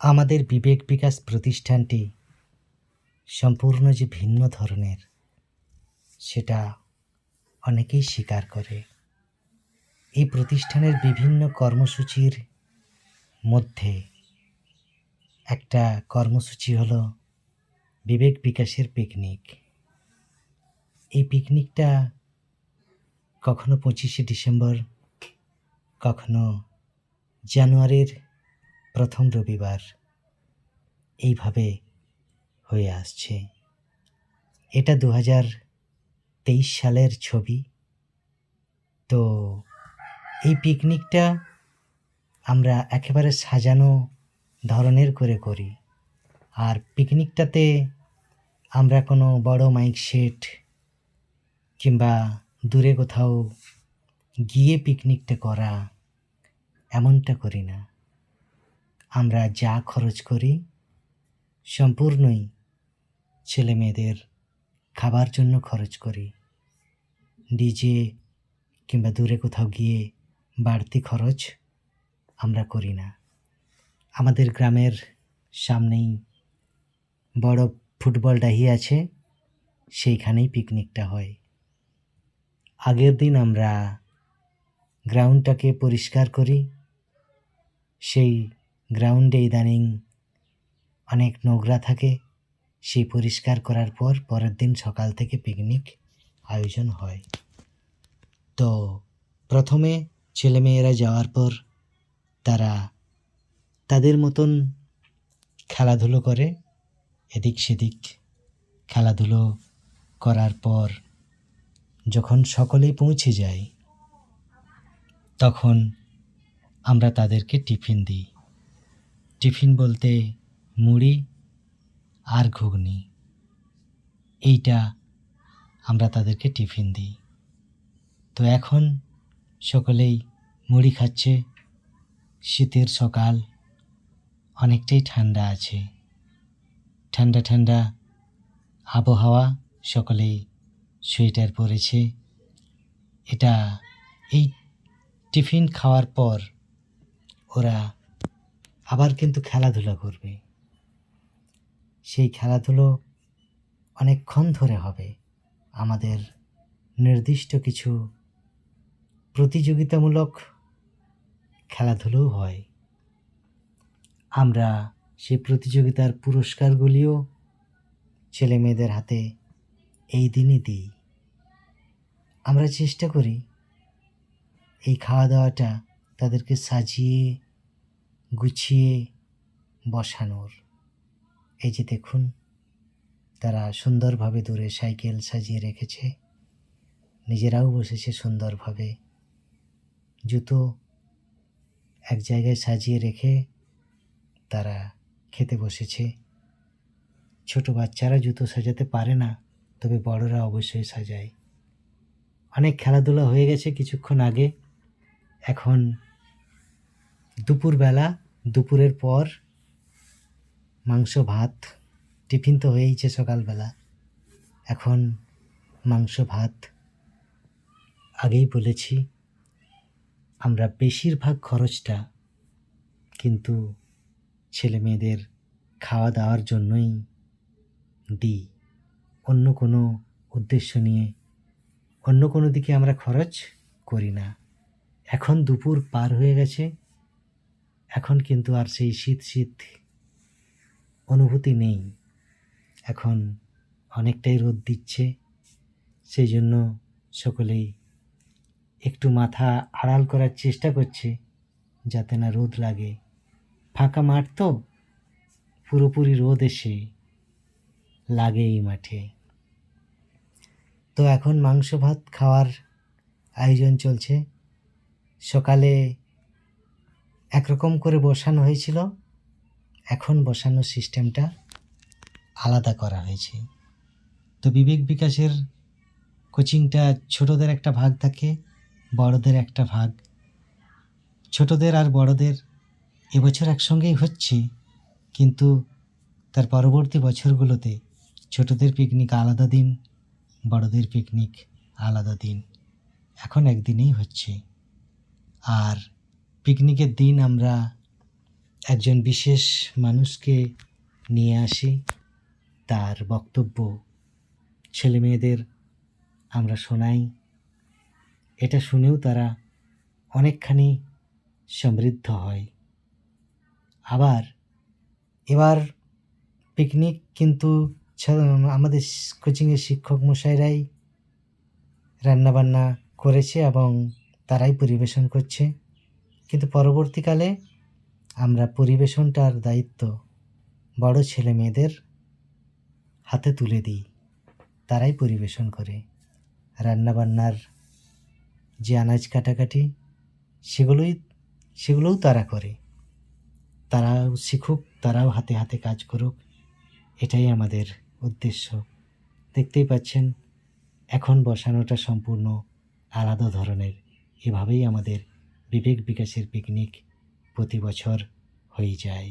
আমাদের বিবেক বিকাশ প্রতিষ্ঠানটি সম্পূর্ণ যে ভিন্ন ধরনের, সেটা অনেকেই স্বীকার করে। এই প্রতিষ্ঠানের বিভিন্ন কর্মসূচির মধ্যে একটা কর্মসূচি হলো বিবেক বিকাশের পিকনিক। এই পিকনিকটা কখনো পঁচিশে ডিসেম্বর, কখনো জানুয়ারির প্রথম রবিবার এইভাবে হয়ে আসছে। এটা দু হাজার তেইশ সালের ছবি। তো এই পিকনিকটা আমরা একেবারে সাজানো ধরনের করে করি। আর পিকনিকটাতে আমরা কোনো বড় মাইক সেট কিংবা দূরে কোথাও গিয়ে পিকনিকটা করা এমনটা করি না। আমরা যা খরচ করি সম্পূর্ণই ছেলে মেয়েদের খাবার জন্য খরচ করি। ডিজে কিংবা দূরে কোথাও গিয়ে বাড়তি খরচ আমরা করি না। আমাদের গ্রামের সামনেই বড় ফুটবল ডাহি আছে, সেইখানেই পিকনিকটা হয়। আগের দিন আমরা গ্রাউন্ডটাকে পরিষ্কার করি, সেই গ্রাউন্ডে ইদানিং অনেক নোংরা থাকে। সেই পরিষ্কার করার পর পরের দিন সকাল থেকে পিকনিক আয়োজন হয়। তো প্রথমে ছেলেমেয়েরা যাওয়ার পর তারা তাদের মতন খেলাধুলো করে। এদিক সেদিক খেলাধুলো করার পর যখন সকলেই পৌঁছে যায় তখন আমরা তাদেরকে টিফিন দিই। টিফিন বলতে মুড়ি আর ঘুগনি। এইটা আমরা তাদেরকে টিফিন দিই। তো এখন সকলেই মুড়ি খাচ্ছে। শীতের সকাল, অনেকটাই ঠান্ডা আছে। ঠান্ডা ঠান্ডা আবহাওয়া সকলেই সোয়েটার পরেছে। এটা এই টিফিন খাওয়ার পর ওরা আবার কিন্তু খেলাধুলা করবে। সেই খেলাধুলো অনেকক্ষণ ধরে হবে। আমাদের নির্দিষ্ট কিছু প্রতিযোগিতামূলক খেলাধুলোও হয়। আমরা সেই প্রতিযোগিতার পুরস্কারগুলিও ছেলে মেয়েদের হাতে এই দিনই দিই। আমরা চেষ্টা করি এই খাওয়া দাওয়াটা তাদেরকে সাজিয়ে গুছিয়ে বসানোর। এই যে দেখুন, তারা সুন্দরভাবে দূরে সাইকেল সাজিয়ে রেখেছে। নিজেরাও বসেছে সুন্দরভাবে। জুতো এক জায়গায় সাজিয়ে রেখে তারা খেতে বসেছে। ছোট বাচ্চারা জুতো সাজাতে পারে না, তবে বড়রা অবশ্যই সাজায়। অনেক খেলাধুলা হয়ে গেছে কিছুক্ষণ আগে। এখন দুপুরবেলা, দুপুরের পর মাংস, ভাত, টিফিন তো হয়েইছে সকালবেলা। এখন মাংস, ভাত আগেই বলেছি, আমরা বেশিরভাগ খরচটা কিন্তু ছেলে মেয়েদের খাওয়া দাওয়ার জন্যই দিই। অন্য কোনো উদ্দেশ্য নিয়ে, অন্য কোনো দিকে আমরা খরচ করি না। এখন দুপুর পার হয়ে গেছে এখন কিন্তু আর সেই শীত শীত অনুভূতি নেই। এখন অনেকটাই রোদ দিচ্ছে, সেই জন্য সকলেই একটু মাথা আড়াল করার চেষ্টা করছে যাতে না রোদ লাগে। ফাঁকা মাঠ তো, পুরোপুরি রোদ এসে লাগে এই মাঠে। তো এখন মাংস ভাত খাওয়ার আয়োজন চলছে। সকালে একরকম করে বসানো হয়েছিল। এখন বসানোর সিস্টেমটা আলাদা করা হয়েছে। তো বিবেক বিকাশের কোচিংটা ছোটদের একটা ভাগ থাকে, বড়দের একটা ভাগ। ছোটদের আর বড়দের এবছর একসঙ্গেই হচ্ছে, কিন্তু তার পরবর্তী বছরগুলোতে ছোটদের পিকনিক আলাদা দিন, বড়দের পিকনিক আলাদা দিন। এখন একদিনেই হচ্ছে। আর পিকনিকের দিন আমরা একজন বিশেষ মানুষকে নিয়ে আসি। তার বক্তব্য ছেলে মেয়েদের আমরা শোনাই। এটা শুনেও তারা অনেকখানি সমৃদ্ধ হয়। আবার এবার পিকনিক কিন্তু আমাদের কোচিংয়ের শিক্ষক মশাইরাই রান্নাবান্না করেছে এবং তারাই পরিবেশন করছে। কিন্তু পরবর্তীকালে আমরা পরিবেশনটার দায়িত্ব বড় ছেলে মেয়েদের হাতে তুলে দিই। তারাই পরিবেশন করে। রান্নাবান্নার যে আনাজ কাটাকাটি, সেগুলোই, সেগুলোও তারা করে। তারাও শিখুক, তারাও হাতে হাতে কাজ করুক। এটাই আমাদের উদ্দেশ্য। দেখতেই পাচ্ছেন, এখন বসানোটা সম্পূর্ণ আলাদা ধরনের। এভাবেই আমাদের বিবেক বিকাশের পিকনিক প্রতি বছর হয়ে যায়।